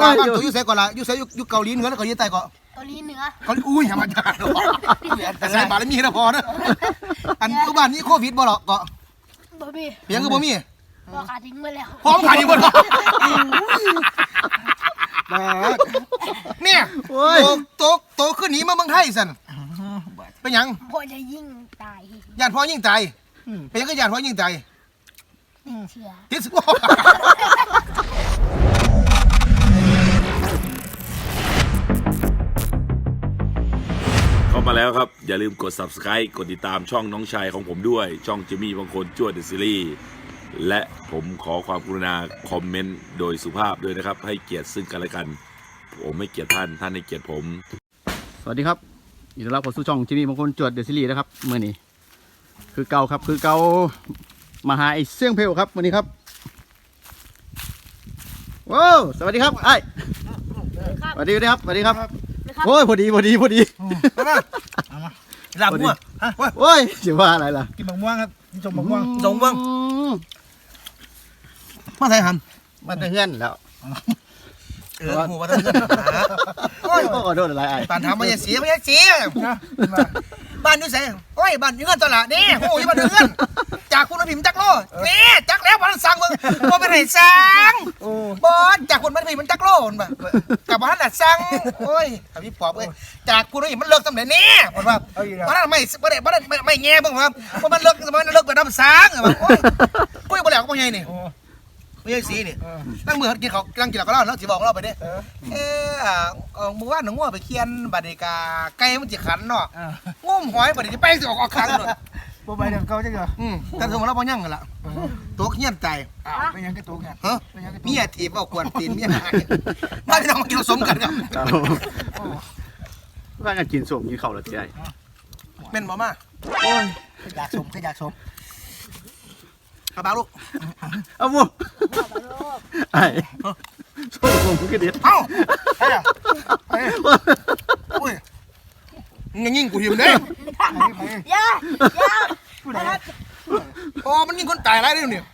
ว่าบ้านตัวอยู่ไสก่อนล่ะอยู่ไสอยู่อยู่เกาหลีเหนือแล้วเกาหลีใต้ก็เกาหลีเหนือเกาหลีอุ้ยอย่ามาด่าเนาะแต่ใส่บาทมีนะพอนะอันตัวบ้านนี้โควิดบ่หรอกก็บ่มีเพียงก็บ่มีบ่ขาดทิ้งไปแล้วพร้อมขายอยู่บ่หรอเนี่ยโอ้ยโตโตโตขึ้นหนีมาเมืองไทยสั่นเป็นหยังพ่อจะยิ่งตายย่านพ่อยิ่งตายเป็นหยังก็ย่านพ่อยิ่งตายเชื่อติดสิเข้า แล้วครับ อย่าลืมกด subscribe กดติดตามช่องน้องชายของผมด้วย ช่องจิมมี่บางคนจวดเดอะซีรีส์และผมขอความกรุณาคอมเมนต์โดยสุภาพด้วยนะครับ ให้เกียรติซึ่งกันและกัน ผมไม่เกลียดท่านท่านให้เกียรติผม สวัสดีครับยินดีต้อนรับเข้าสู่ช่องจิมมี่มงคลจวดเดอะซีรีส์นะครับเมื่อนี้ คือเก่าครับคือเก่ามาหาไอ้เสี่ยงเพลครับมื่อนี้ครับว้าวสวัสดีครับไอ้ายสวัสดีครับสวัสดีครับ โอ้ยพอดีพอดีพอดีหลับมั่วฮะโอ้ยจะว่าอะไรล่ะกินมะม่วงครับกินชมมะม่วงส่งเบิ่งอืมมาไทยหันมันจะเฮือนแล้วเออหูว่าต้องเงินหาโอ้ยขอโทษอะไรไอ้ปานถามมาอย่าเสียไม่อย่าเสียนะมาบ้านอยู่ไสโอ้ยบ้านอยู่เงินตลาดนี่โอ้ยบ้านอยู่เงินจากคุณพิมพ์จักโลนี่จักแล้วบ้านสั่งมึงบ่เป็นให้สั่งโอ้ บอสจากคุณมันพิมพ์มันจักโลนบ่กับบ้านน่ะสั่งโอ้ยถ้าพี่ปอบเอ้ยจากคุณพิมพ์มันเลิกตำแหน่งนี้บ่ว่าเอาอีกแล้วบ้านไม่บ่ได้บ่ได้ไม่ไม่แง่เบิ่งว่าว่ามันเลิกมันเลิกไปน้ำสั่งโอ้ยกูยังบ่แล้วก็บ่ใหญ่นี่โอ้ไม่ใช่สีนี่เออนั่งมือกินเขากำลังกินเหล้าก็เล่าเนาะสิบอกเราไปเด้เออเอออ่าเอาเมื่อวานหนูงัวไปเคียนบัดนี้กาไก่มันสิขันเนาะอ่างุ้มหอยบัดนี้สิไปสิออกออกครั้งเนาะ บ่ไปเดี๋ยวเขาจะเหรออืมแต่สมมติเราบ่ยั่งกันล่ะตัวเฮียนใจอ้าวเป็นยังกระตุกเนี่ยฮะเป็นยังกระตุกเมียถีบเอากวนตีนเมียหายมาพี่น้องมากินผสมกันครับเอาว่ากันกินส้มกินข้าวแล้วที่ไอ้แม่นบ่มาโอ้ยอยากชมก็อยากชมกระบาลูกเอาบุไอ้ส้มผมก็เด็ดเอ้าใช่อะไปอุ้ยมึงยิงกูหิมเด้ไปไปอย่าอย่า ผู้ใดพอมันยิงคนตายหลายเด้อเนี่ย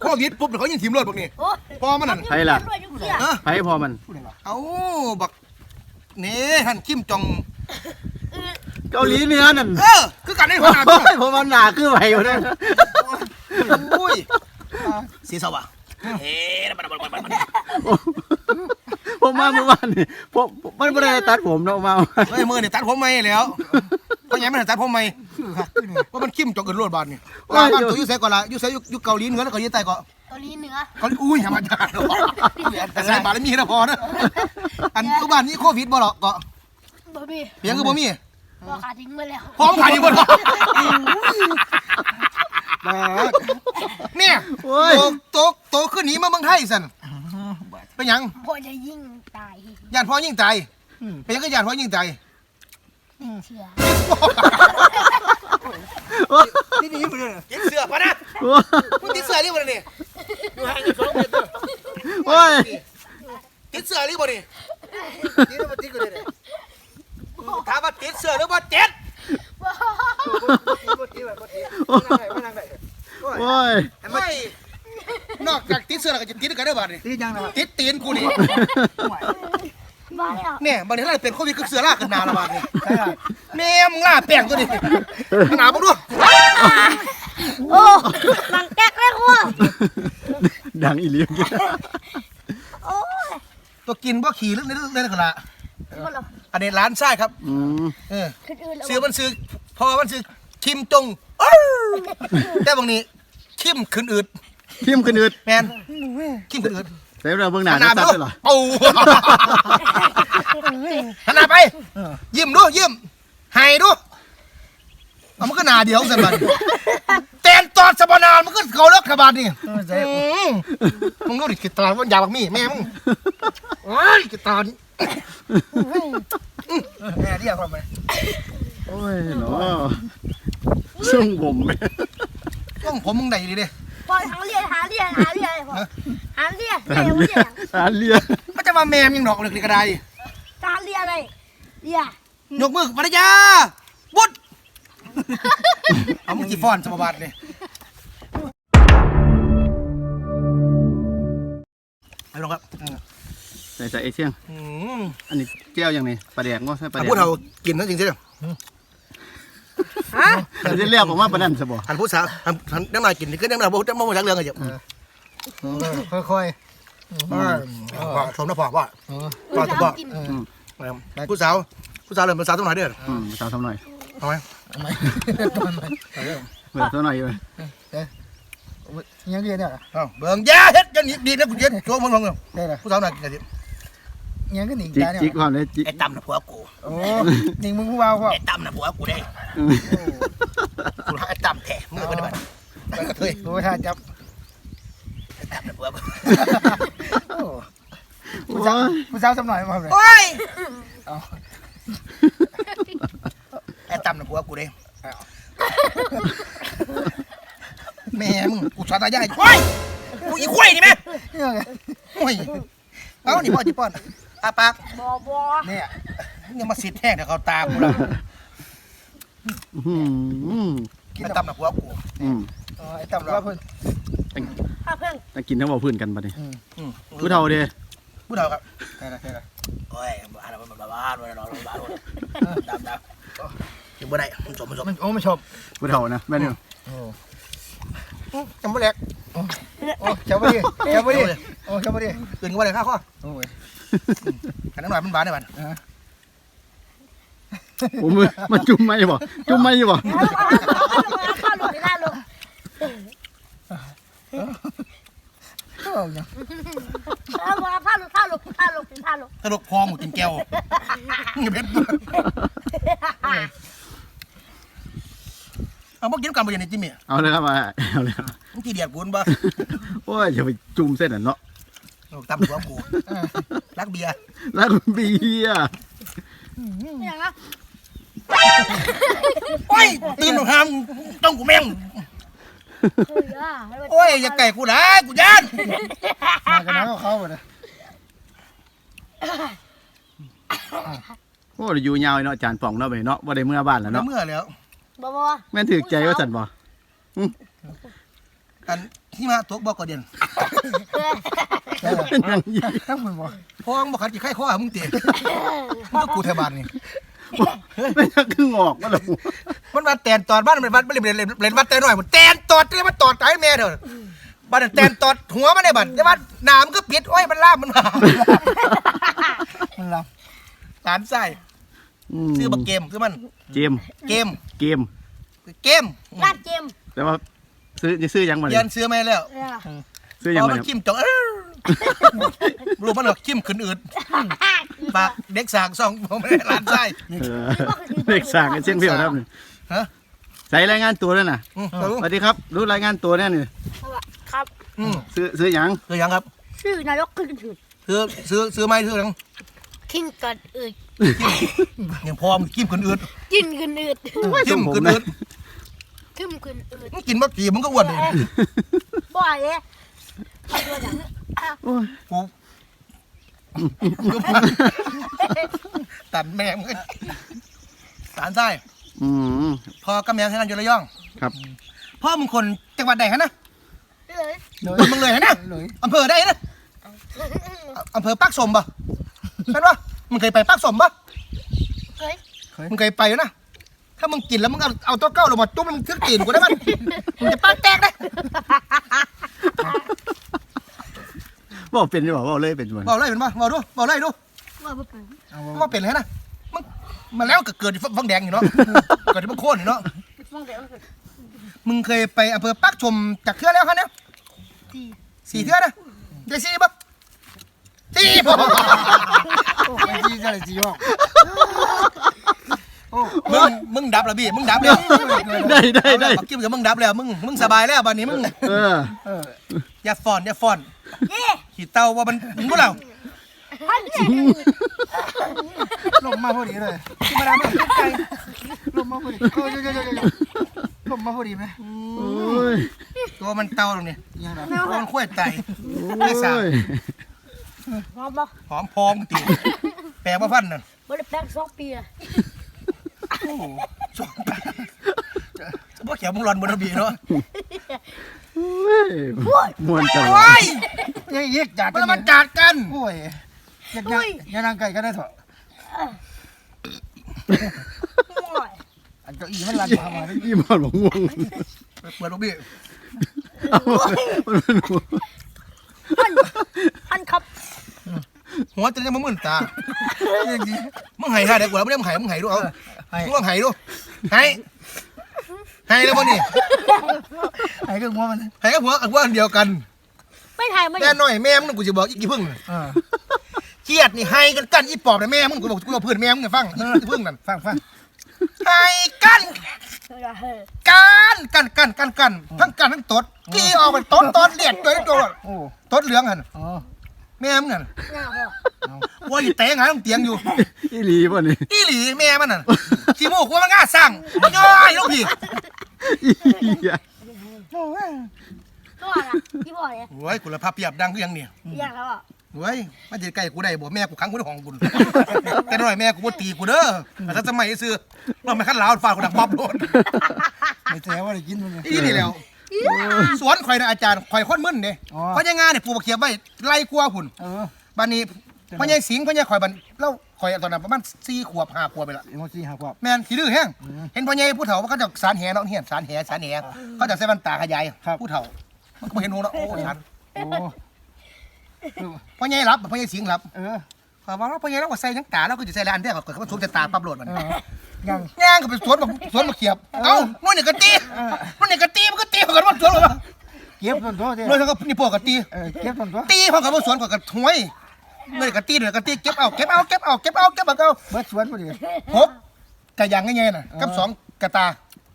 โควิดปุ๊บเดี๋ยวเขายิงทีมรถพวกนี้โอ้ยพอมันนั่นใช่ล่ะด้วยยุคเสียเออไผพอมัน ผู้ใดวะเอ้าบักนี่ท่านคิมจอง เกาหลีเหนือนั่นเออ คือกันได้หัวหน้าโอ้ยผมมันหนาคือไหวอยู่นั่นอุ้ยสีสว่างเฮ้ยบัดบัดบัดบัดบัดผมมาเมื่อวานนี่ผมมันไม่ได้ตัดผมเนาะมาเฮ้ยมือเนี่ยตัดผมใหม่แล้ว ก็ยังไม่ได้ตัดผมใหม่ว่ามันคิมจองเกินรวดบาทนี่ว่าบ้านตัวอยู่ไสก่อนล่ะอยู่ไสอยู่อยู่เกาหลีเหนือแล้วเกาหลีใต้ก็เกาหลีเหนือเกาหลีอุ้ยอย่ามาด่าเนาะแต่ใส่บาทมีนะพอนะอันตัวบ้านนี้โควิดบ่หรอกก็บ่มีเพียงก็บ่มีบ่ขาดทิ้งไปแล้วพร้อมขายอยู่บ่หรอเนี่ยโอ้ยโตโตโตขึ้นหนีมาเมืองไทยสั่นเป็นหยังพ่อจะยิ่งตายย่านพ่อยิ่งตายเป็นหยังก็ย่านพ่อยิ่งตาย เชื่อนี่นี่ผู้ใดกินเสือปะนะมึงติดเสือรีบ่เนี่ยอยู่ห่างกันสองเมตรเด้อโอ้ยติดเสือรีบ่เนี่ยนี่ต้องมาติ๊กกูเลยเนี่ยถามว่าติดเสือหรือว่าเจ็ดบ่ติ๊กแบบบ่ติ๊กไม่นั่งได้ไม่นั่งได้โอ้ยไม่นอกจากติดเสือแล้วก็จะติดกันได้อบ้านี่ติ๊กยังนะติดตีนกูนี่บ้าแล้ว เนี่ยบัดนี้เราเป็นโควิดก็เสือลากขึ้นหนาละบาดนี่ใช่อะแม่มึงล่าแป้งตัวนี้ขนาดบ่ดูโอ้หนังแก๊กเลยคุณดังอีเลียงโอ้ยตัวกินบ่ขี่เรื่องนี้เรื่องนี้ขนาดบ่หรอกอันนี้ร้านไส้ครับอืมเออคนอื่นแล้วซื้อมันซื้อพอมันซื้อคิมจงอ้าวแต่บางนี้คิมขึ้นอืดทิมขึ้นอืดแมนคิมขึ้นอืดใส่เราเบื้องหน้าขจะนาดตัดดูด้วยเหรอโอ้ ขนาดไป ยิ้มดูยิ้มให้ดูเอามันก็หนาเดียวสันบันแตนตอดสะบานานมันก็เขาเลิกขบาดนี่ใช่อืมมึงดูดิกีตาร์มันยาวบักมี่แม่มึงโอ้ยกีตาร์นี่แม่เรียกเขาไหมโอ้ยเนาะซึ่งผมไหมต้องผมมึงได้ดีเด้ปล่อยหาเรียนหาเรียนหาเรียนเลยพ่อหาเรียนเรียนเรียนอ่านเลียมันจะมาแมมยังดอกเลยกระไดหาเรี ยนอะไรเรียนยกมือภรรยาวุดเอามึงจีฟอนสมบัตินี่ไปลงครับใส่ใส่ไอเชียงอืมอันนี้เจียวอย่างนี้ปลาแดกก็ใส่ปลาอันแดกพูดเรากินนั่นจริงๆฮะมันจะเรียกผมว่าปลานั่นสบอันพูดสาวอันอันน้ำลายกินนี่ก็น้ำลายบ่น้ำมันจากเรื่องอะไรอย่างค่อยชมน้ำพอว่าๆเออพอจะบอก กินผู้สาวผู้สาวเริ่มเป็นสาวตัวไหนเด้ออืมสาวทำหน่อยเอาไหมทำไมตอนไหนเปิดตัวหน่อยอยู่ยังเรียนเนี่ยเอาเบิ่งแย่เฮ็ดอยันนี้ดีนะกูเย็นโชว์มึงลงเลยได้ละผู้สาวหน่อยกันดิยังก็หนีจิกจ้าเนี่ยจิกความเลยจิกไอ้ตั้มน่ะผัวกูโอ้หนิงมึงผู้บ่าวพ่อไอ้ตั้มน่ะผัวกูได้อืมกูหาไอ้ตั้มแท้มึงเอาไปได้บ้านไปกระเทยโอ้ท่าจับไอ้ตั้มน่ะผัวกู โอ้ โอ้ยผู้สาวสำหน่อยมาเลยโอ้ยเอาไอ้ตั้มน่ะผัวกูได้แม่มึงกูสาตายายโอ้ยกูอีกล้วยนี่แม่เนี่ยไงโอ้ยเอานี่พ่อจิป้อนอาปากบ่บ่เนี่ยยังมาสิดแห้งแต่เขาตากูละอืมไอ้ตั้มน่ะผัวกูอืมอ๋อไอ้ต่ำว่าเพิ่นถ้าเพิ่งต้องกินทั้งบ่พื้นกันปะเนี่ยอืมผู้เฒ่าเด้ ผู้เฒ่าครับได้ละได้ละโอ้ยบ้านเราบ้านบ้านบ้านบ้านเราบ้านเราดำดำกินบ่ได้มันสมมันสมมันโอ้ไม่ชอบผู้เฒ่านะแม่นอยู่โอ้จำบ่แหลกโอ้เจ้าบ่ดิเจ้าบ่ดิโอ้เจ้าบ่ดิตื่นกันบ่ได้ข้าข้อโอ้ยกันน้ำหน่อยมันบานได้บ้านโอ้มือมันจุ่มไหมบ่จุ่มไหมบ่ข้าวลงไปได้ล งโอ้ยังแล้วบ่ข้าวลงข้าวลงข้าวลงข้าวลงตลกพอหมูกินแก้วอย่าเพ็ดเอาบ่กินกันบ่อย่างนี้จิมมี่เอาเลยครับมาเอาเลยครับมึงขี้เดียดกูนบ่โอ้ยอย่าไปจุ่มเส้นอะเนาะตำหัวกูรักเบียร์แล้วก็เบียร์อย่างนะโอ้ยตื่นหามต้องกูแม่งเฮ้ยอะ โอ้ยอย่าไก่กูนะกูย่านมากันแล้วเข้าไปเลยโอ้ยอยู่ยาวเนาะจานป่องเนาะไปเนาะบ่ได้เมื่อบ้านแล้วแล้วเนาะเมื่อแล้วบ่บ่แม่นถือใจว่าสั่นบ่กันที่มาตกบ่ก็เด่นเป็นอย่างนี้ทั้งหมดบ่พองบ่ขัดกี่ไข้ข้อมึงเตะมึงก็กูแถวบ้านนี่ ไม่ชักครึ่งออกมาแล้วมันมาแตนตอดบ้านมันวัดไม่เล่นเล่นเล่นวัดแต่น้อยมันแตนตอดเรียกว่าตอดตายแม่เด้อบ้านนั้นแตนตอดหัวมันได้บัดแต่ว่าหนามนก็ปิดโอ้ยมันล่ามมันมามันลหลานไส้ซื้อบักเกมซื้อมันเกมเกมเกมเกมลาดเจมแต่ว่าซื้อจะซื้อยังมาเรีเนี่ยนซื้อมาแล้วเนี่ยซื้อเพยังราะมามันเนี่ยจิ้มจ่อง เออรู้มันหรอกจิ้มขึ้นอืดปากเด็กสางซองผมไม่ได้หลานไส้เออเด็กสร้างกันเชียงเพียวครับนี่ฮะใส่รายงานตัวด้วยน่ะอืมสวัสดีครับรู้รายงานตัวแน่นี่ครับอืมซื้อซื้อหยังซื้อยังครับ ชื่อนายกขึ้นถึงซื้อซื้อซื้อไม่ซื้อยังทิ้งกันอืดยังพอมนจิ้มขึ้นอืดกินกันอืดจิ้มขึ้นอืดขึ้นกันอืดมึงกินบักกีมึงก็อ้วนเลยบ่อยเลยโอ้ย กูตัดแม่มึงสารไส้อืมพ่อกำแพงให้กันอยู่ระยองครับ พ่อมึงคนจังหวัดไหนฮะนะเลยำเลยคนมึงเลยฮะนะเลยอำเภอได้นะอำเภอปักสมปะใช่ปะมึงเคยไปปักสมปะเฮ้ยมึงเคยไปนะถ้ามึงกินแล้วมึงเอาเอาตัวเก้าลงมาจุ๊บแล้วมึงทึกตีนกูได้มั้ยมึงจะปากแตกได้ บอกเป็นหรือเปล่าบอกเลยเป็นมันบอกเลยเป็นปะบอกดูบอกเลยดูว่าบ่เป็นเอาว่าเป็นเลยนะมึงมาแล้วก็เกิดที่ฟังแดงอยู่เนาะเกิดที่มึงโค่นอยู่เนาะฟังเดี๋ยวมันมึงเคยไปอำเภอปักชมจากเทือแล้วคะเนี่ยสี่เทือนะได้สี่ปะสี่ปะโอ้ยจีจะอะไรจีห้องโอ้มึงมึงดับแล้วพี่มึงดับแล้วได้ได้ได้บักกิ้มกับมึงดับแล้วมึงมึงสบายแล้วบัดนี้มึงเออเอออย่าฟอนอย่าฟอนเย่ ขี่เต้าว่ามันมึงพวกเราพันเจ็ดลมมาพอดีเลยที่มาดามมันใจลมมาพอดีโอ้ยเยอะๆๆลมมาพอดีไหมโอ้ยตัวมันเต้าตรงนี้ยังไงตัวมันขั้วไตโอ้ยหอมบ่หอมพองตีแปลว่าพันน่ะบ่ได้แปลงสองปีอะสองแปลจะพ่อเขียวมึงรอนบนระเบียงเนาะโอ้ ยมวนจังโอ้ยยังอีกจัดมันมาจัดกันโอ้ยอยากย่างย่างนางไก่ก็ได้เถอะโอ้ยอันเก้าอี้มันลันมามายี่มอนบอกง่วงไปเปิดลูกพี่เอามันเป็นหัวท่านท่านครับ หัวจะได้มามึนตามึงไห้ท่าเด็กกว่าไม่ได้มึงไห้มึงไห้ดูเอามึงลองไห้ดูไห้ ไห้แล้วบ่นี่ไอ้ก็งัวมันไห้กับหัวกับหัวอันเดียวกันไม่ถ่ายไม่แม่น้อยแม่มึงกูจะบอกอีกกี่พึ่งเออเครียดนี่ไห้กันกันอีปอบเลยแม่มึงกูบอกกูบอกเพื่อนแม่มึงฟังอีพึ่งนั่นฟังฟังไห้กันเฮ้ยกันกันกันกันกันทั้งกันทั้งตดกี้ออกไปตดตดเลียดตัวนี้ตัวโอ้ตดเหลืองหันอ๋อแม่มึงนั่นหน้าพ่อว่าอยู่เตะงานเตียงอยู่ อีหลีป่ะนี่ อีหลีแม่มันน่ะขี้มูกว่ามันง่าสั่งย่อยลูกพี่ อีเหี้ยโอ้ยตัวน่ะที่พ่อเนี่ยโอ้ยกูละภาพเปียบดังก็ยังเนี่ยอยากแล้วอะโอ้ยมันจะใกล้กูได้บ่แม่กูขังกูในห้องกูแต่น้อยแม่กูบ่ตีกูเด้อแต่ถ้าสมัยซื้อว่าไม่ขั้นลาวฟาดกูดังบ๊อบโดนไม่แจ้ว่าได้กินมันอีนี่แล้ว สวนข่อยนะอาจารย์ข่อยคนมึนเด้อ๋อเพราะยังงานเนี่ยปลูกบักเขียบไว้ไล่กลัวพุ่นเออ บ้านนี้ พ่อใหญ่สิงห์พ่อใหญ่ข่อยบันเล่าข่อยตอนนั้นประมาณ4ขวบ5ขวบไปละเอ็มซีหักว่าแม่นขี้ดื้อแห้งเห็นพ่อใหญ่ผู้เฒ่าว่าเขาจะสารแหเนาะเฮียนสารแหสารแหเขาจะใส่แว่นตาขยายผู้เฒ่า มันก็บ่เห็นหูเนาะโอ้ยหันโอ้พ่อใหญ่รับพ่อใหญ่สิงห์รับเออข่อยว่าพ่อใหญ่เราก็ใส่ทั้งตาแล้วก็จะใส่แล้วอันเดียวก็มันสูงจะตาปั๊บโหลดมันเออย่างย่างก็ไปสวนบักสวนบักเขียบ เอ้านู่นนี่ก็ตีนู่นนี่ก็ตีมันก็ตีเขากันว่าสวนหรอเก็บต้นตัวเด้นู่นเขาก็นี่พวกก็ตีเออเก็บต้นตัวตีเขากันว่าสวนเขาก็ถวย นู่นนี่ก็ตีนู่นนี่ก็ตีเก็บเอาเก็บเอาเก็บเอาเก็บเอาเก็บเอาเก็บเอาเบิดสวนพอดีหกกะยังไงๆน่ะกับสองกะตา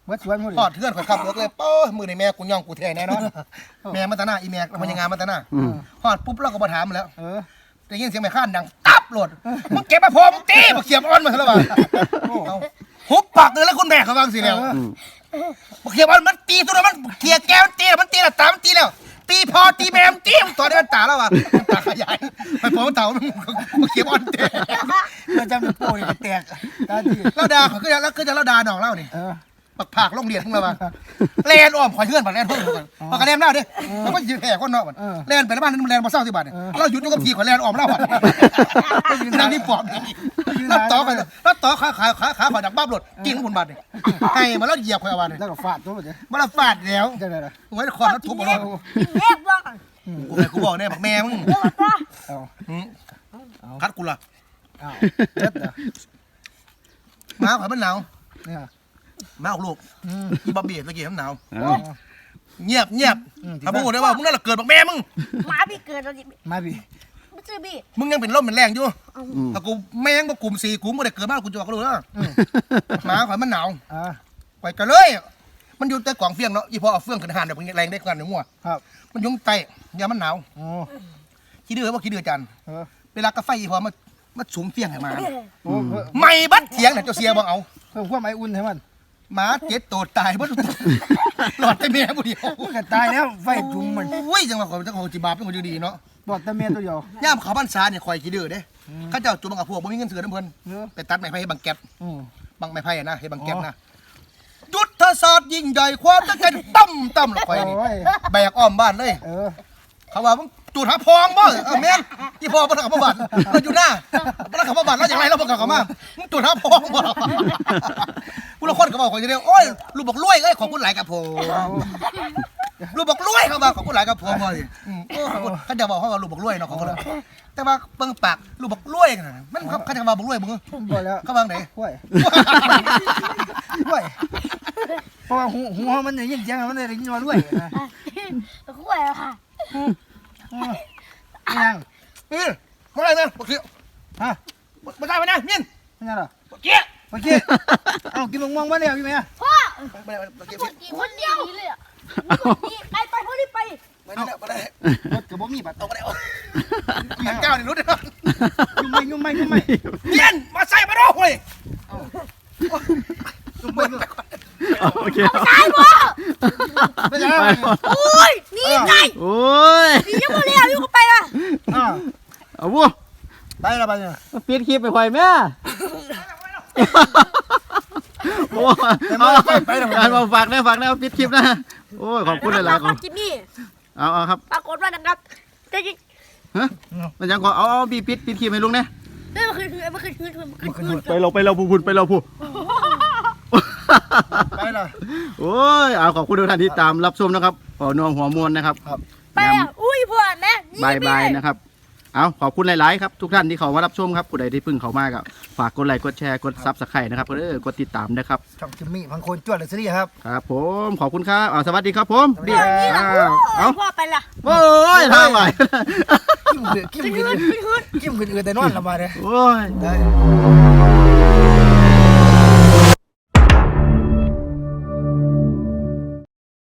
เบิดสวนพอดีพอดเพื่อนข่อยขับรถเลยเป้อมือในแม่กูย่องกูแท้แน่นอนแม่มาตาหน้าอีแม่มันยังงานมาตาหน้าพอดปุ๊บเราก็มาถามมันแล้วเออได้ยินเสียงแม่ข้านดังตับโหลดมึงเก็บมาพอมึงตีมาเขียบอ้อนมาแล้วว่ะเอาหุบปากเลยแล้วคุณแม่เขาฟังสิแล้วมาเขียบอ้อนมันตีตัวนั้นมันเขียแก้วมันตีแล้วมันตีแล้วตามันตีแล้ว ตีพอตีแม่มันตีมันตัวนี้มันตาแล้วว่ะมันตาขยายไปพอมันเต่ามันมาเขียบอ้อนเตะเราจำเป็นโป้ยแตกตาดีเราด่าเขาก็จะแล้วก็จะเราด่าน้องเล่านี่เออ ปักผากโรงเรียนของเราว่ะแลนอ้อมข่อยเพื่อนปักแลนเพื่อนกันปักกระแลนเล่าดิมันก็ยืนแผ่คนเนาะมันแลนไปแล้วบ้านนั้นมันแลนมาเศร้าสิบาทเนี่ยเราหยุดอยู่กับทีข่อยแลนอ้อมเล่าอะนางนี่ปอบนี่แล้วต่อกันแล้วต่อขาขาขาขาผ่าดักบ้าบรถกิ้งบนบาทเนี่ยให้มาแล้วเหยียบข่อยเอาบาทเนี่ยแล้วก็ฟาดตัวเด้มาแล้วฟาดแล้วจังได๋ล่ะไว้คอนแล้วทุบเอาเลยเรียกว่ากูไงกูบอกเนี่ยบอกแม่มึงเรียกว่าเอาหืมคัดกูละเอาเด็ดอะหมาข่อยมันหนาวเนี่ยห มาออกลูกอืมอีบอบบี้เมื่อกี้มันหนาวเอาเงียบเงียบอืมถ้าพูดได้ว่ามึงนั่นแหละเกิดบอกแม่มึงหมาพี่เกิดเราดิมาพี่ไม่ซื้อพี่มึงยังเป็นร่มเป็นแรงอยู่อืมถ้ากูแม่งบ่กลุ่มสี่กูไม่ได้เกิดมากูจะบอกก็รู้แล้วหมาข่อยมันหนาวอ่าข่อยก็เลย มันอยู่แต่กล่องเฟียงเนาะอีพอเอาเฟียงขึ้นหานเดี๋ยวมันแรงได้กันหนึ่งหัวครับ มันยุงไตยามันหนาวโอ้ขี้ดื้อว่าขี้ดื้อจันเออเวลากาแฟอีพอมามาสุมเฟียงให้มาโอ้เพิ่มไม่บัดเถียงน่ะเจ้าเสียบ่เอาเพิ่มความไออุ่นให้มัน หมาเจ็ดตัวตายบ่หลอดแต่แม่บ่เดียวมันก็ตายแล้วไฟจุ่มมันอุ้ยจังหวะข่อยจังหวะจิบาปเป็นคนดีเนาะบอดแต่เมียตัวเดียว ย่ามเขาบ้านซาเนี่ยข่อยขี้ดื้อเด้เข้าเจ้าจุ่มกับพวกบ่มีเงินซื้อน้ำเพิ่นเนอะ ไปตัดไม้ไผ่ให้บังแก๊บอืม บังไม้ไผ่อะนะให้บังแก๊บนะยุทธศาสตร์ยิ่งใหญ่ความตั้งใจตั้มตั้มละข่อยนี่โอ้ย แบกอ้อมบ้านเลย เออ เขาว่ามึงจูดหาพองบ่เออแม่นที่พ่อบ่ทำกับบ้านเราอยู่หน้าบ่ทำกับบ้านแล้วอย่างไรเราบ่กลับเข้ามามึงจูดหาพองบ่กูละคนก็บอกข่อยจะเดียวโอ้ยลูกบอกรวยเอ้ยขอบคุณหลายกับผมลูกบอกรวยเขาว่าขอบคุณหลายกับผมบ่สิอืมโอ้ขอบคุณเขาจะบอกเขาว่าลูกบอกรวยเนาะเขาก็เลยแต่ว่าเบิ่งปากลูกบอกรวยกันน่ะมันเขาเขาจะว่าบอกรวยมึงบอดแล้วเขาว่าไงห้วยห้วยเพราะว่าหูหูมันได้ยินเสียงมันได้ยินว่าด้วยนะคุ้ยอะค่ะ ยังนี่มาอะไรนะบักเกี้ยฮะบักได้มาได้มินไม่ยังหรอบักเกี้ยบักเกี้ยเอากินมะม่วงมาแล้วพี่แม่ พ่อ มาได้บอกเกี้ย คนเดียวเลยอะไปไปเขารีบไป มาได้มาได้ รถกับบ่มีบัตร เอามาได้เอาอย่างเก้านี่รู้ได้ ยุ่งไม่ยุ่งไม่ยุ่งไม่ เย็นมาใส่มาด้วย ยุ่งไม่ยุ่ง เอาโอเค ตายบ่ ไม่ใช่ ไป โอ้ยนี่ไงโอ้ยนี่ยังไม่เรียกอยู่ไปละอ่าเอาวัวไปแล้วไปเนี่ยมาปิดคลิปไปข่อยแม่โอ้เอาการมาฝากนะฝากนะปิดคลิปนะโอ้ยขอบคุณหลายๆขคอรับบจิมมี่เอาเอาครับปรากฏว่านะครับจะฮะมันยังก็เอาเอาบีปิดปิดคลิปให้ลุงเนี่ยเฮ้ยมันคือมันคือมันคือมันคือไปเราไปเราพูดไปเราพูด ไปเลยโอ้ยเอาขอบคุณทุกท่านที่ตามรับชมนะครับขอนวงหัวมวลนะครับ ไปอะอุ้ยพ่อแม่บายบายนะครับ เอาขอบคุณหลาย ๆ ครับ ทุกท่านที่เขามารับชมครับผู้ใดที่เพิ่งเขามากับฝากกดไลค์กดแชร์กดซับสไครต์นะครับเออกดติดตามนะครับช่องจิมมี่พังคนจวดเลยสิริครับ ครับผมขอบคุณครับเอาสวัสดีครับผมสวัสดีครับ นี่ล่ะอ้าวโอ้เอายพ่อไปละโอ้ยทำไมกิ้มขึ้นกิ้มขึ้นกิ้มขึ้นอื่นแต่นอนละมาเลยโอ้ย ได้